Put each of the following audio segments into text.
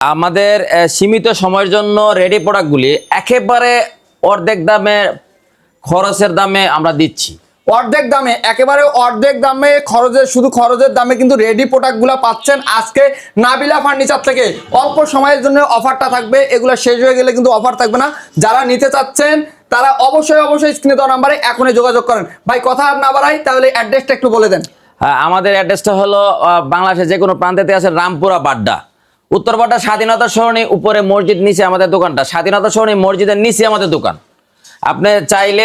আমাদের সীমিত সময়ের জন্য রেডি প্রোডাক্টগুলি একেবারে অর্ধেক দামে খরচের দামে আমরা দিচ্ছি। অর্ধেক দামে একেবারে অর্ধেক দামে খরচের শুধু খরচের দামে কিন্তু রেডি প্রোডাক্টগুলো পাচ্ছেন আজকে নাবিলা ফার্নিচার থেকে। অল্প সময়ের জন্য অফারটা থাকবে এগুলো শেষ হয়ে গেলে কিন্তু অফার থাকবে না। যারা নিতে চাচ্ছেন তারা অবশ্যই অবশ্যই স্ক্রিনে দেওয়া নাম্বারে এখনই যোগাযোগ করেন। ভাই কথা আর না বাড়াই তাহলে অ্যাড্রেসটা একটু বলে দেন। হ্যাঁ, আমাদের অ্যাড্রেসটা হলো বাংলাদেশের যে কোনো প্রান্তেতে আছে রামপুরা বাড্ডা। উত্তর বাড্ডা স্বাধীনতা সরণি, উপরে মসজিদ, নিচে আমাদের দোকানটা। স্বাধীনতা সরণি, মসজিদের নিচে আমাদের দোকান। আপনি চাইলে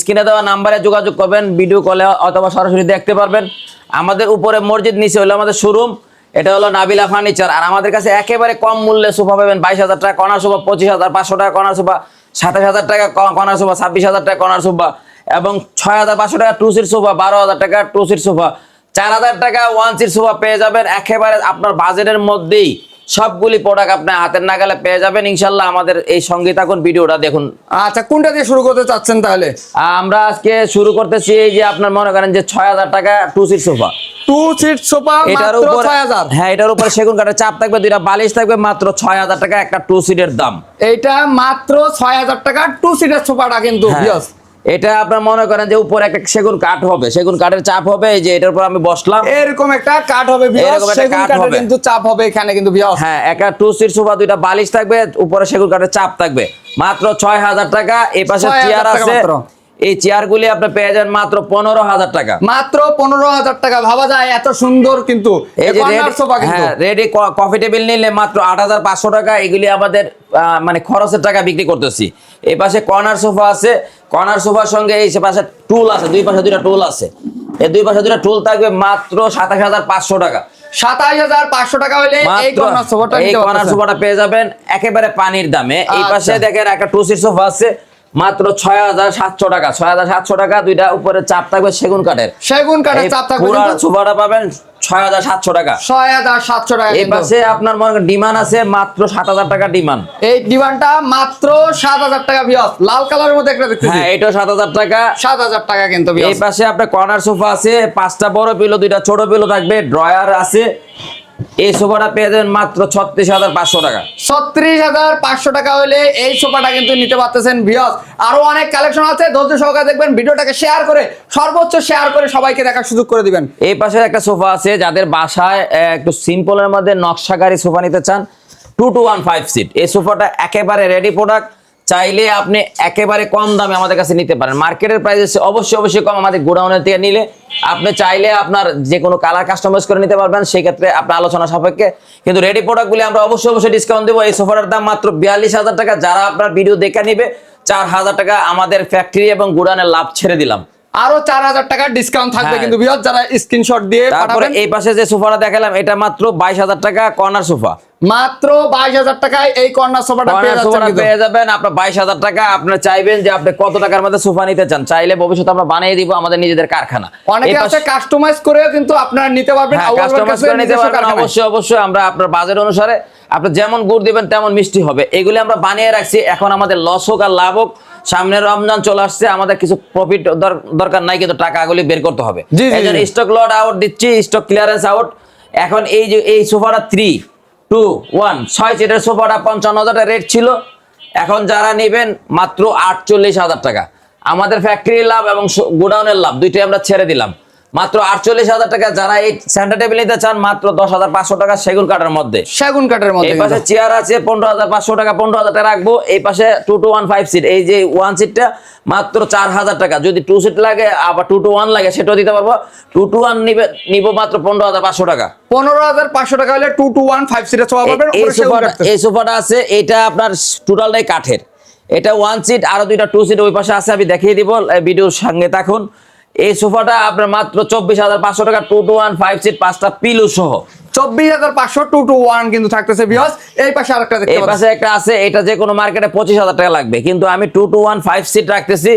স্ক্রিনে দেওয়া নাম্বারে যোগাযোগ করবেন ভিডিও কলে অথবা সরাসরি দেখতে পারবেন। আমাদের উপরে মসজিদ, নিচে হলো আমাদের শোরুম এটা হলো নাবিলা ফার্নিচার আর আমাদের কাছে একেবারে কম মূল্যে সোফা পাবেন, বাইশ হাজার টাকা কর্নার সোফা, পঁচিশ হাজার, পাঁচশো টাকা কর্নার সোফা, সাতাশ হাজার টাকা কর্নার সোফা, ছাব্বিশ হাজার টাকা কর্নার সোফা, এবং ছয় হাজার পাঁচশো টাকা টু সিট সোফা, বারো হাজার টাকা টু সিট সোফা। চার হাজার টাকা ওয়ান সিট সোফা পেয়ে যাবেন। একেবারে আপনার বাজেটের মধ্যেই সবগুলি প্রোডাক্ট আপনি হাতের নাগালে পেয়ে যাবেন। ইনশাল্লাহ আমাদের এই সঙ্গে থাকুন ভিডিওটা দেখুন। আচ্ছা কোনটা দিয়ে শুরু করতে চাচ্ছেন তাহলে? আমরা আজকে শুরু করতেছি এই যে আপনার মনে করেন যে ছয় হাজার টাকা two seat sofa two seat sofa এটার উপর হাজার। হ্যাঁ এটার উপরে সেগুন কাঠের চাপ থাকবে দুইটা বালিশ থাকবে মাত্র ছয় হাজার টাকা একটা টু সিটের দাম। এইটা মাত্র ছয় হাজার টাকা টু সিটের সোফাটা কিন্তু হ্যাঁ। এটা আপনার মনে করেন যে উপরে একটা সেগুন কাঠ হবে সেগুন কাঠের চাপ হবে এই যে এটার উপর আমি বসলাম। এরকম একটা কাঠ হবে সেগুন কাঠ কাঠের হবে। কিন্তু চাপ হবে এখানে কিন্তু বিয়স হ্যাঁ একটা টু সিট সোফা দুইটা বালিশ থাকবে উপরে সেগুন কাঠের চাপ থাকবে। মাত্র ছয় হাজার টাকা এই পাশে চেয়ার আছে। এই চেয়ার গুলি আপনি পেয়ে যান মাত্র পনেরো হাজার টাকা। মাত্র পনেরো হাজার টাকা ভাবা যায় এত সুন্দর কিন্তু। এই যে রেডি সোফা কিন্তু। হ্যাঁ রেডি কফি টেবিল নিলে মাত্র আট হাজার পাঁচশো টাকা এগুলি আমাদের আহ, মানে খরচের টাকা বিক্রি করতেছি। এই পাশে কর্নার সোফা আছে কর্নার সোফার সঙ্গে এই পাশে টুল আছে দুই পাশে দুইটা টুল আছে। এই দুই পাশে দুইটা টুল থাকবে মাত্র সাতাশ হাজার পাঁচশো টাকা। সাতাশ হাজার পাঁচশো টাকা হলে এই কর্নার সোফাটা পেয়ে যাবেন একেবারে পানির দামে। এই পাশে আচ্ছা। দেখেন একটা টু সিট সোফা আছে মাত্র ছয় হাজার সাতশো টাকা। ছয় হাজার সাতশো টাকা দুইটা উপরে চাপ থাকবে সেগুন কাঠের। সেগুন কাঠের চাপ থাকবে সোফাটা পাবেন ছয় হাজার সাতশো টাকা। ছয় হাজার সাতশো টাকা এই পাশে আপনার মনে ডিমান্ড আছে মাত্র সাত হাজার টাকা ডিমান্ড। এই ডিমান্ডটা মাত্র সাত হাজার টাকা লাল কালারের মধ্যে একটা দেখতে হ্যাঁ সাত হাজার টাকা। সাত হাজার টাকা কিন্তু এই পাশে আপনার কর্নার সোফা আছে পাঁচটা বড় পিলো দুইটা ছোট পিলো থাকবে ড্রয়ার আছে। এই সোফাটা পেয়ে যাবেন মাত্র ছত্রিশ হাজার পাঁচশো টাকা। ছত্রিশ হাজার পাঁচশো টাকা হলে এই সোফাটা কিন্তু নিতে পারতেছেন ভিওস আরও অনেক কালেকশন আছে ধৈর্য সহকারে দেখবেন ভিডিওটাকে শেয়ার করে সর্বোচ্চ শেয়ার করে সবাইকে দেখার সুযোগ করে দিবেন। এই পাশে একটা সোফা আছে যাদের বাসায় একটু সিম্পলের মধ্যে নকশাকারী সোফা নিতে চান two two one five seat এই সোফাটা একেবারে রেডি প্রোডাক্ট চাইলে আপনি একেবারে কম দামে আমাদের কাছে নিতে পারেন। মার্কেটের প্রাইস অবশ্যই অবশ্যই কম। আমাদের গোডাউনের থেকে নিলে আপনি চাইলে আপনার যে কোনো কালার কাস্টমাইজ করে নিতে পারবেন। সেই ক্ষেত্রে আপনার আলোচনা সাপেক্ষে। কিন্তু রেডি প্রোডাক্টগুলি আমরা অবশ্যই অবশ্যই ডিসকাউন্ট দেবো। এই সোফাটার দাম মাত্র বিয়াল্লিশ হাজার টাকা। যারা আপনার ভিডিও দেখে নিবে, চার হাজার টাকা আমাদের ফ্যাক্টরি এবং গোডাউনের লাভ ছেড়ে দিলাম। আরও চার হাজার টাকা ডিসকাউন্ট থাকবে হ্যাঁ। কিন্তু ভিওস যারা স্ক্রিনশট দিয়ে তারপরে এই পাশে যে সোফাটা দেখালাম এটা মাত্র বাইশ হাজার টাকা কর্নার সোফা। মাত্র বাইশ হাজার টাকায় এই কর্নার সোফাটা পেয়ে যাবেন আপনার বাইশ হাজার টাকা আপনার চাইবেন যে আপনি কত টাকার মধ্যে সোফা নিতে চান। চাইলে ভবিষ্যতে আমরা বানিয়ে দিব আমাদের নিজেদের কারখানা। অনেকে আছে কাস্টমাইজ করেও কিন্তু আপনারা নিতে পারবেন হ্যাঁ কাস্টমাইজ করে নিতে পারবেন। অবশ্যই অবশ্যই আমরা আপনার বাজেট অনুসারে আপনি যেমন গুড় দিবেন তেমন মিষ্টি হবে। এগুলি আমরা বানিয়ে রাখছি এখন আমাদের লস হোক আর লাভ হোক সামনে রমজান চলে আসছে আমাদের কিছু প্রফিট দরকার নাই কিন্তু টাকাগুলি বের করতে হবে। এই জন্য স্টক লট আউট দিচ্ছি স্টক ক্লিয়ারেন্স আউট এখন এই যে এই সোফাটা থ্রি টু ওয়ান ছয় সিটের সোফাটা পঞ্চান্ন হাজার টাকা রেট ছিল এখন যারা নেবেন মাত্র আটচল্লিশ হাজার টাকা। আমাদের ফ্যাক্টরি লাভ এবং গোডাউনের লাভ দুইটাই আমরা ছেড়ে দিলাম। মাত্র আটচল্লিশ হাজার টাকা যারা এই সেন্টার টেবিল নিতে চান মাত্র দশ হাজার পাঁচশো টাকা সেগুন কাঠের মধ্যে। সেগুন কাঠের মধ্যে এই পাশে চেয়ার আছে পনেরো হাজার পাঁচশো টাকা পনেরো হাজার টাকা রাখব। এই পাশে two two one five seat এই যে ওয়ান সিটটা মাত্র চার হাজার টাকা। যদি টু সিট লাগে আবার টু টু ওয়ান লাগে সেটাও দিতে পারব। টু টু ওয়ান নিবে নিবো মাত্র পনেরো হাজার পাঁচশো টাকা। পনেরো হাজার পাঁচশো টাকা হলে টু টু ওয়ান ফাইভ সিটের সোফা পাবেন এই সোফাটা এই সোফাটা আছে এটা আপনার টোটালটাই কাঠের। এটা ওয়ান সিট আরও দুইটা টু সিট ওই পাশে আছে আমি দেখিয়ে দিব ভিডিওর সঙ্গে থাকুন। এই সোফাটা আপনার মাত্র চব্বিশ হাজার পাঁচশো টাকা two two one five seat পাঁচটা পিলু সহ। চব্বিশ হাজার পাঁচশো টু টু ওয়ান কিন্তু থাকতেছে বিয়স এই পাশে আরেকটা এই পাশে একটা আছে এটা যে কোনো মার্কেটে পঁচিশ হাজার টাকা লাগবে কিন্তু আমি two two one five seat রাখতেছি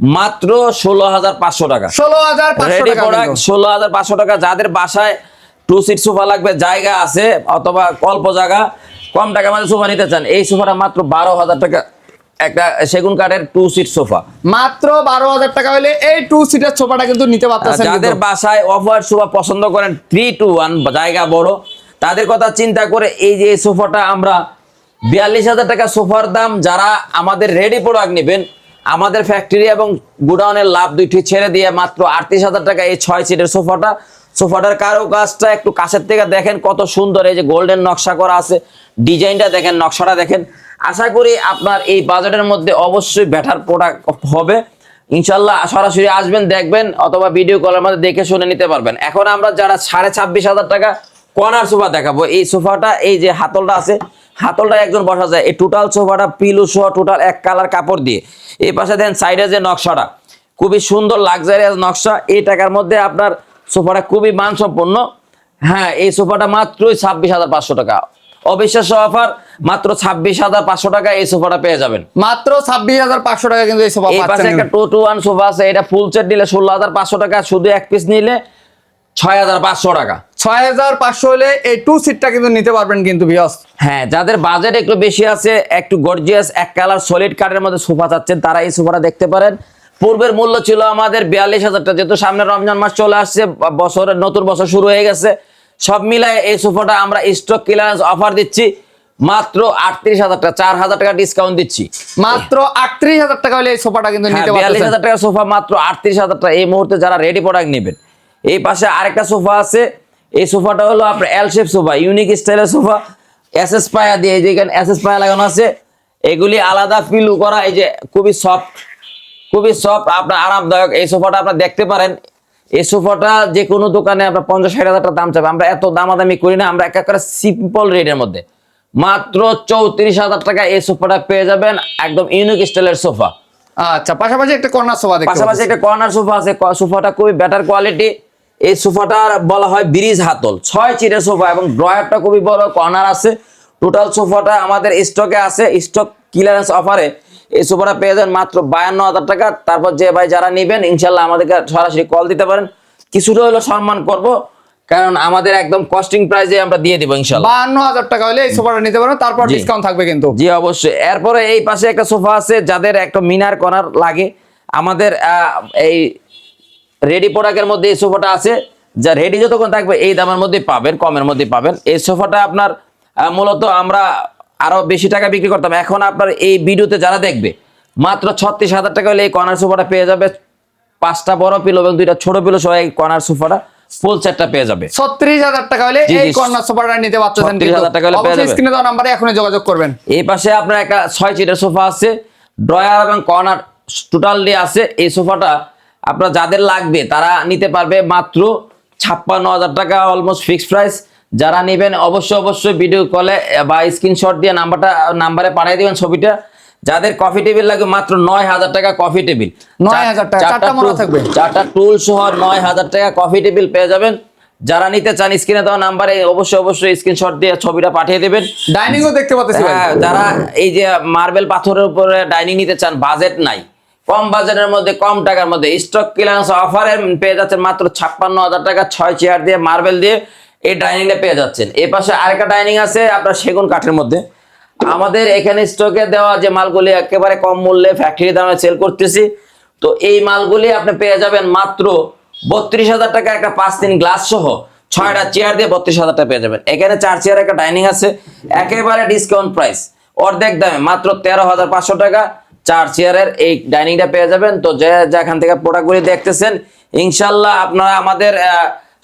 মাত্র ষোলো হাজার পাঁচশো টাকা। ষোলো হাজার রেডি প্রোডাক্ট ষোলো হাজার পাঁচশো টাকা যাদের বাসায় টু সিট সোফা লাগবে জায়গা আছে অথবা অল্প জায়গা কম টাকা মধ্যে সোফা নিতে চান এই সোফাটা মাত্র বারো হাজার টাকা। একটা সেগুন কাঠের টু সিট সোফা মাত্র বারো হাজার টাকা হলে এই টু সিটের সোফাটা কিন্তু নিতে পারতেছেন যাদের বাসায় অফ হোয়াইট সোফা পছন্দ করেন থ্রি টু ওয়ান জায়গা বড় তাদের কথা চিন্তা করে এই যে সোফাটা আমরা বিয়াল্লিশ হাজার টাকা সোফার দাম যারা আমাদের রেডি প্রোডাক্ট নেবেন আমাদের ফ্যাক্টরি এবং গুডাউনের লাভ দুইটি ছেড়ে দিয়ে মাত্র আটত্রিশ হাজার টাকা এই ছয় সিটের সোফাটা সোফাটার কারও কাজটা একটু কাছের থেকে দেখেন কত সুন্দর এই যে গোল্ডেন নকশা করা আছে ডিজাইনটা দেখেন নকশাটা দেখেন। আশা করি আপনার এই বাজেটের মধ্যে অবশ্যই বেটার প্রোডাক্ট হবে। ইনশাল্লাহ সরাসরি আসবেন, দেখবেন, অথবা ভিডিও কলের মধ্যে দেখে শুনে নিতে পারবেন। এখন আমরা যারা সাড়ে ছাব্বিশ হাজার টাকা কর্নার সোফা দেখাবো। এই সোফাটা এই যে হাতলটা আছে হাতলটা একজন বসা যায়। এই টোটাল সোফাটা পিলু সহ টোটাল এক কালার কাপড় দিয়ে। এই পাশে দেন সাইডে যে নকশাটা, খুবই সুন্দর লাক্সারিয়াস নকশা। এই টাকার মধ্যে আপনার সোফাটা খুবই মানসম্পন্ন। হ্যাঁ এই সোফাটা মাত্রই ছাব্বিশ হাজার পাঁচশো টাকা। অবিশ্বাস্য অফার মাত্র ছাব্বিশ হাজার পাঁচশো টাকা এই সোফাটা পেয়ে যাবেন। মাত্র ছাব্বিশ হাজার পাঁচশো টাকা কিন্তু এই সোফা পাশে একটা টু টু ওয়ান সোফা আছে এটা ফুল সেট নিলে ষোলো হাজার পাঁচশো টাকা শুধু এক পিস নিলে ছয় হাজার পাঁচশো টাকা। ছয় হাজার পাঁচশো হলে এই টু সিটটা কিন্তু নিতে পারবেন কিন্তু বিয়স হ্যাঁ যাদের বাজেট একটু বেশি আছে একটু গর্জিয়াস এক কালার সলিড কাঠের মধ্যে সোফা চাচ্ছেন তারা এই সোফাটা দেখতে পারেন। পূর্বের মূল্য ছিল আমাদের বিয়াল্লিশ হাজার টাকা যেহেতু সামনে রমজান মাস চলে আসছে বছরের নতুন বছর শুরু হয়ে গেছে সব মিলায় এই সোফাটা আমরা স্টক ক্লিয়ারেন্স অফার দিচ্ছি। মাত্র আটত্রিশ হাজার টাকা চার হাজার টাকা ডিসকাউন্ট দিচ্ছি। মাত্র আটত্রিশ হাজার টাকা হলে এই সোফাটা কিন্তু হ্যাঁ, বিয়াল্লিশ হাজার টাকা সোফা মাত্র আটত্রিশ হাজার টাকা। এই মুহূর্তে যারা রেডি প্রোডাক্ট নেবেন এই পাশে আরেকটা সোফা আছে। এই সোফাটা হলো আপনার এল শেপ সোফা ইউনিক স্টাইলের সোফা। এস এস পায়া দিয়ে এই যে এখানে এস এস পায়া লাগানো আছে। এগুলি আলাদা পিলু করা এই যে খুবই সফট খুবই সফট আপনার আরামদায়ক। এই সোফাটা আপনার দেখতে পারেন। এই সোফাটা যে কোনো দোকানে আপনার পঞ্চাশ ষাট হাজার টাকা দাম চাবে আমরা এত দামাদামি করি না আমরা এক এক করে সিম্পল রেটের মধ্যে। মাত্র চৌত্রিশ হাজার টাকা এই সোফাটা পেয়ে যাবেন একদম ইউনিক স্টাইলের সোফা। আচ্ছা পাশাপাশি একটা কর্নার সোফা পাশাপাশি একটা কর্নার সোফা আছে সোফাটা খুবই বেটার কোয়ালিটি এই সোফাটার বলা হয় ব্রিজ হাতল ছয় চিটের সোফা এবং ড্রয়ারটা খুবই বড় কর্নার আছে। টোটাল সোফাটা আমাদের স্টকে আছে স্টক ক্লিয়ারেন্স অফারে এই সোফাটা পেয়ে যাবেন মাত্র বায়ান্ন হাজার টাকা। তারপর যে ভাই যারা নেবেন ইনশাল্লাহ আমাদেরকে সরাসরি কল দিতে পারেন। কিছুটা হলো সম্মান করব কারণ আমাদের একদম কস্টিং প্রাইসে আমরা দিয়ে দিব ইনশাল্লাহ বাহান্ন হাজার টাকা হলে এই সোফাটা নিতে পারবেন তারপর ডিসকাউন্ট থাকবে কিন্তু। জি অবশ্যই। এরপরে এই পাশে একটা সোফা আছে যাদের একটা মিনার করার লাগে। আমাদের আহ, এই রেডি প্রোডাক্টের মধ্যে এই সোফাটা আছে। যা রেডি যতক্ষণ থাকবে এই দামের মধ্যে পাবেন কমের মধ্যে পাবেন। এই সোফাটা আপনার মূলত আমরা আরও বেশি টাকা বিক্রি করতাম এখন আপনার এই ভিডিওতে যারা দেখবে মাত্র ছত্রিশ হাজার টাকা হলে এই কর্নার সোফাটা পেয়ে যাবে। পাঁচটা বড় পিলো এবং দুইটা ছোট পিলো সহ এই কর্নার সোফাটা ফুল সেটটা পেয়ে যাবে। ছত্রিশ হাজার টাকা হলে। এই কর্নার সোফাটা নিতে পারতেছেন 36,000 টাকা হলে পেয়ে যাবেন। স্ক্রিনে দেওয়া নাম্বারে এখনই যোগাযোগ করবেন। এই পাশে আপনার একটা ছয় সিটের সোফা আছে ড্রয়ার এবং কর্নার টোটালি আছে। এই সোফাটা আপনার যাদের লাগবে তারা নিতে পারবে মাত্র ছাপ্পান্ন হাজার টাকা অলমোস্ট ফিক্সড প্রাইস যারা নেবেন অবশ্যই অবশ্যই ভিডিও কলে বা স্ক্রিনশট দিয়ে নাম্বারটা নাম্বারে পাঠিয়ে দিবেন ছবিটা। যাদের কফি টেবিল লাগবে মাত্র নয় হাজার টাকা কফি টেবিল 9,000 টাকা, চারটা মোড়া থাকবে। চারটা টুল সহ নয় হাজার টাকা কফি টেবিল পেয়ে যাবেন। যারা নিতে চান স্ক্রিনে দেওয়া নাম্বারে অবশ্যই অবশ্যই স্ক্রিনশট দিয়ে ছবিটা পাঠিয়ে দেবেন। ডাইনিংও দেখতে পাচ্ছি হ্যাঁ যারা এই যে মার্বেল পাথরের উপরে ডাইনিং নিতে চান বাজেট নাই। কম বাজেটের মধ্যে কম টাকার মধ্যে। স্টক ক্লিয়ারেন্স অফারে পেয়ে যাচ্ছেন মাত্র ছাপ্পান্ন হাজার টাকা। ছয় চেয়ার দিয়ে মার্বেল দিয়ে। এই ডাইনিংটা পেয়ে যাচ্ছেন। এই পাশে আরেকটা ডাইনিং আছে আপনার সেগুন কাঠের মধ্যে। আমাদের এখানে স্টকে দেওয়া যে মালগুলি একেবারে কম মূল্যে ফ্যাক্টরি দামে সেল করতেছি। তো এই মালগুলি আপনি পেয়ে যাবেন মাত্র বত্রিশ হাজার টাকা একটা পাঁচ দিন গ্লাস সহ। ছয়টা চেয়ার দিয়ে বত্রিশ হাজার টাকা পেয়ে যাবেন। এখানে চার চেয়ার একটা ডাইনিং আছে। একেবারে ডিসকাউন্ট প্রাইস অর্ধেক দামে, মাত্র তেরো হাজার পাঁচশো টাকা। চার চেয়ারের এই ডাইনিংটা পেয়ে যাবেন। তো যে যেখান থেকে প্রোডাক্টগুলি দেখতেছেন, ইনশাল্লাহ আপনারা আমাদের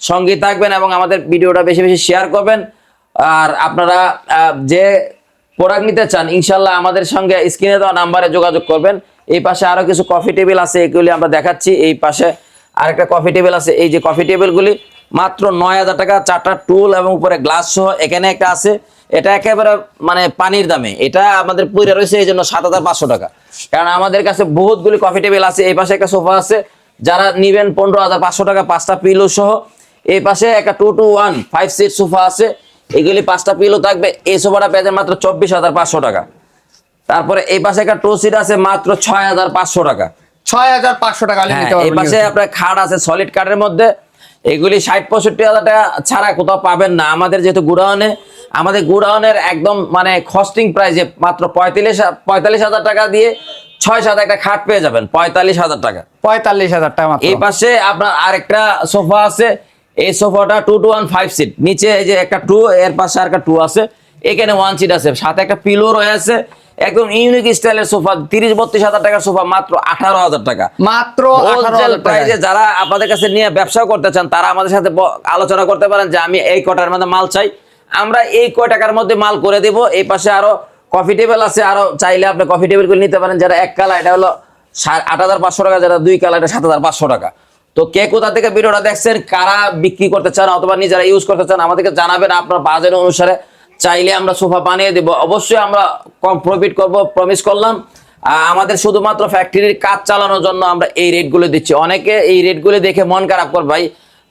সঙ্গী থাকবেন এবং আমাদের ভিডিওটা বেশি বেশি শেয়ার করবেন। আর আপনারা যে প্রোডাক্ট নিতে চান, ইনশাল্লাহ আমাদের সঙ্গে স্ক্রিনে দেওয়া নাম্বারে যোগাযোগ করবেন। এই পাশে আরও কিছু কফি টেবিল আছে, এগুলি আমরা দেখাচ্ছি। এই পাশে আরেকটা কফি টেবিল আছে। এই যে কফি টেবিলগুলি মাত্র নয় হাজার টাকা, চারটা টুল এবং উপরে গ্লাস সহ এখানে একটা আছে। এটা একেবারে মানে পানির দামে। এটা আমাদের পুরে রয়েছে, এই জন্য সাত হাজার পাঁচশো টাকা। কারণ আমাদের কাছে বহুতগুলি কফি টেবিল আছে। এই পাশে একটা সোফা আছে। যারা নিবেন পনেরো হাজার পাঁচশো টাকা, পাঁচটা পিলো সহ। এই পাশে একটা two two one five seat sofa আছে। এগুলি পাঁচটা পিলো থাকবে। এই সোফাটা পেয়ে মাত্র চব্বিশ হাজার পাঁচশো টাকা। তারপরে এই পাশে একটা টু সিট আছে মাত্র ছয় হাজার পাঁচশো টাকা। ছয় হাজার পাঁচশো টাকা হ্যাঁ, এই পাশে আপনার খাট আছে সলিড কাঠের মধ্যে। এগুলি ষাট পঁয়ষট্টি হাজার টাকা ছাড়া কোথাও পাবেন না। আমাদের যেহেতু গুডাউনে আমাদের গুডাউনের একদম মানে কস্টিং প্রাইসে মাত্র পঁয়তাল্লিশ পঁয়তাল্লিশ হাজার টাকা দিয়ে ছয় সাত একটা খাট পেয়ে যাবেন পঁয়তাল্লিশ হাজার টাকা। পঁয়তাল্লিশ হাজার টাকা এই পাশে আপনার আরেকটা সোফা আছে। এই সোফাটা two two one five seat নিচে এই যে একটা টু এর পাশে আর একটা টু আছে। এখানে ওয়ান সিট আছে। সাথে একটা পিলো রয়েছে। একদম ইউনিক স্টাইলের সোফা তিরিশ বত্রিশ হাজার টাকার সোফা মাত্র আঠারো হাজার টাকা। মাত্র যারা আপনাদের কাছে নিয়ে ব্যবসা করতে চান তারা আমাদের সাথে আলোচনা করতে পারেন যে আমি এই কটার মধ্যে মাল চাই। আমরা এই কয় টাকার মধ্যে মাল করে দেব। এই পাশে আরও কফি টেবিল আছে। আরও চাইলে আপনি কফি টেবিলগুলো নিতে পারেন। যারা এক কালা এটা হলো আট হাজার পাঁচশো টাকা যারা দুই কালা এটা সাত হাজার পাঁচশো টাকা। তো কে কোথা থেকে ভিডিওটা দেখছেন, কারা বিক্রি করতে চান অথবা নিজেরা ইউজ করতে চান, আমাদেরকে জানাবেন আপনার বাজেট অনুসারে। চাইলে আমরা সোফা বানিয়ে দেব। অবশ্যই আমরা কম প্রফিট করব প্রমিস করলাম। আমাদের শুধুমাত্র ফ্যাক্টরির কাজ চালানোর জন্য আমরা এই রেটগুলো দিচ্ছি। অনেকে এই রেটগুলো দেখে মন খারাপ কর, ভাই,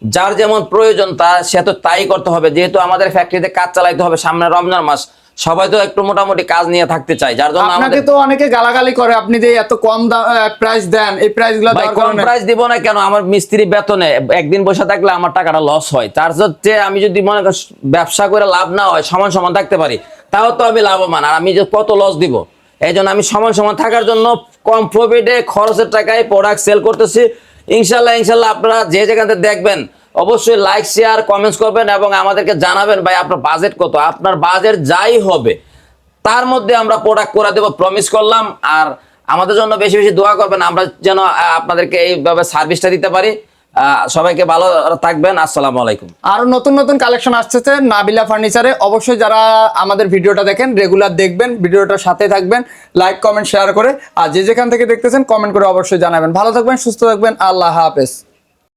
যার যেমন প্রয়োজন তা, সে তো তাই করতে হবে। যেহেতু আমাদের ফ্যাক্টরিতে কাজ চালাইতে হবে সামনে রমজান মাস। সবাই তো একটু মোটামুটি কাজ নিয়ে থাকতে চায় যার জন্য আপনাকে তো অনেকে গালাগালি করে আপনি যে এত কম প্রাইস দেন এই প্রাইসগুলো ভাই দেওয়ার কম প্রাইস দিব না কেন? আমার মিস্ত্রি বেতনে একদিন বসে থাকলে আমার টাকাটা লস হয়। তার হচ্ছে আমি যদি মনে কর ব্যবসা করে লাভ না হয় সমান সমান থাকতে পারি তাও তো আমি লাভবান। আর আমি যে কত লস দিব? এই জন্য আমি সমান সমান থাকার জন্য কম প্রফিটে খরচের টাকায় প্রোডাক্ট সেল করতেছি। ইনশাল্লাহ ইনশাল্লাহ আপনারা যে যেখানে দেখবেন অবশ্যই লাইক শেয়ার কমেন্টস করবেন এবং আমাদেরকে জানাবেন, ভাই, আপনার বাজেট কত? আপনার বাজেট যাই হবে, তার মধ্যে আমরা প্রোডাক্ট করে দেবো প্রমিস করলাম। আর আমাদের জন্য বেশি বেশি দোয়া করবেন, আমরা যেন আপনাদেরকে এইভাবে সার্ভিসটা দিতে পারি। সবাইকে ভালো থাকবেন, আসসালামু আলাইকুম। আরও নতুন নতুন কালেকশন আসতেছে নাবিলা ফার্নিচারে অবশ্যই যারা আমাদের ভিডিওটা দেখেন রেগুলার দেখবেন, ভিডিওটার সাথে থাকবেন লাইক কমেন্ট শেয়ার করে। আর যে যেখান থেকে দেখতেছেন কমেন্ট করে অবশ্যই জানাবেন। ভালো থাকবেন, সুস্থ থাকবেন, আল্লাহ হাফেজ।